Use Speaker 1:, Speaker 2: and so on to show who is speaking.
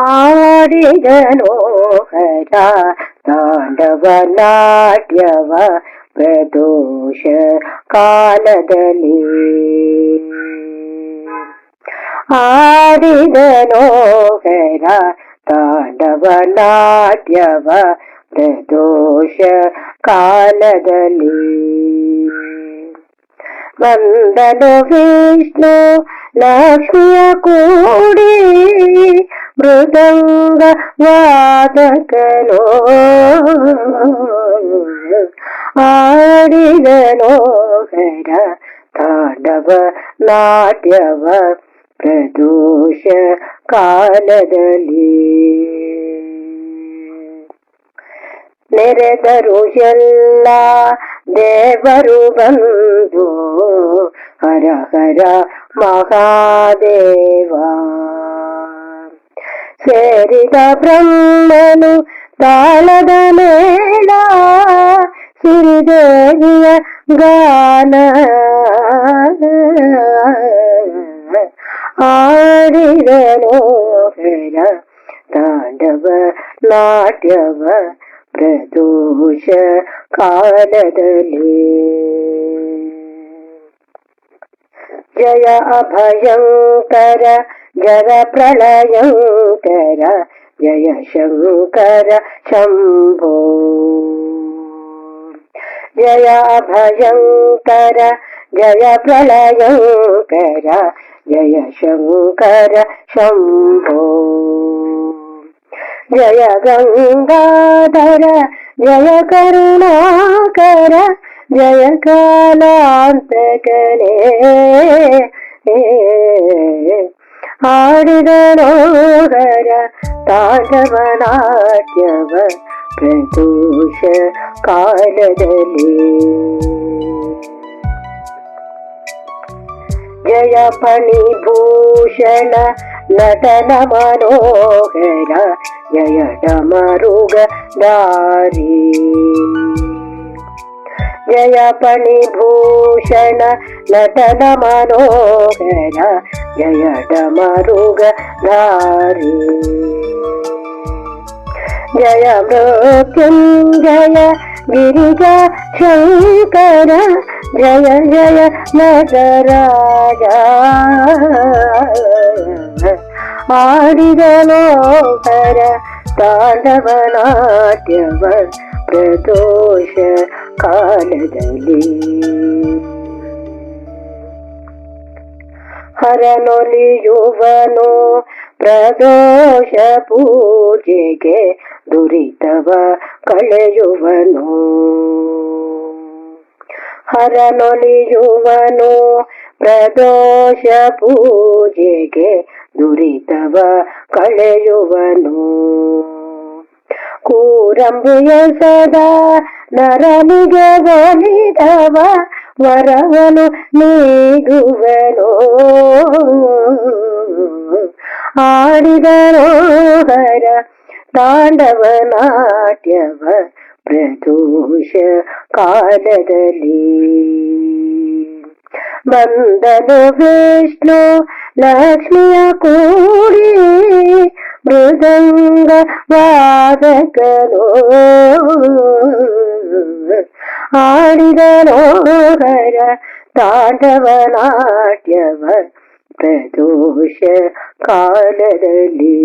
Speaker 1: ಆಡಿದನೋಹರ ತಾಂಡವನಾಟ್ಯವ ಪ್ರದೋಷ ಕಾಲದಲ್ಲಿ ಆಡಿದನೋಹರ ತಾಂಡವನಾಟ್ಯವ ಪ್ರದೋಷ ಕಾಲದಲ್ಲಿ ವಂದನು ವಿಷ್ಣು ಲಕ್ಷ್ಮಿಯ ಕೂಡಿ മൃദംഗ വാദകനോ ആടില ലോകര താണ്ഡവ നാട്യವ ಪ್ರದೋಷ ಕಾಲದಲ್ಲಿ ನೆರೆದರು ಎಲ್ಲ ದೇವರು ಬಂದು ಹರ ಹರ ಮಹಾದೇವ ಸೇರಿದ ಬ್ರಹ್ಮನು ತಾಳದ ಮೇಳ ಸಿರಿದೇವಿಯ ಗಾನ ಆಡಿದನು ಹೆರ ತಾಂಡವ ನಾಟ್ಯವ ಪ್ರದೋಷ ಕಾಲದಲ್ಲಿ ಜಯ ಅಭಯಂಕರ జర ప్రళయంకర జయ శంకర శంభో. జయ భయంకర జయ ప్రళయంకర జయ శంకర శంభో. జయ గంగాధర జయ కరుణాకర జయ కాలాంతకరే हारिदरोहर तालवनाट्यव ಪ್ರದೋಷ ಕಾಲದಲ್ಲಿ ಜಯ ಫಣಿಭೂಷಣ ನಟನ ಮನೋಹರ ಜಯ ಡಮರುಗ ದಾರಿ ಜಯ ಫಣಿಭೂಷಣ ನಟನ ಮನೋಹರ ജയടമറുക ധാരി ജയ മൃത്യുഞ്ജയ ഗിരിജ ശങ്കര ജയ ജയ നഗരാജ. ആടിത ലോകര താണ്ഡവനാട്യവ പ്രദോഷ കാലദലി ಹರನೊಲಿಯುವನು ಪ್ರದೋಷ ಪೂಜೆಗೆ ದುರಿತವ ಕಳೆಯುವನು. ಹರನೊಲಿಯುವನು ಪ್ರದೋಷ ಪೂಜೆಗೆ ದುರಿತವ ಕಳೆಯುವನು. ಕೂರಂಬುಯ ಸದಾ ನರನಿಗೆ ಒಲಿದವ వరవలు నీగువలో ఆడిదరోహర ತಾಂಡವ ನಾಟ್ಯವ ಪ್ರದೋಷ ಕಾಲದಲ್ಲಿ ಬಂದನು ವಿಷ್ಣು ಲಕ್ಷ್ಮಿಯ ಕೂಡಿ ಮೃದಂಗ ವಾದಕನು ಆಡಿದನು ತಾಂಡವನಾಟ್ಯವ ಪ್ರದೋಷ ಕಾಲದಲ್ಲಿ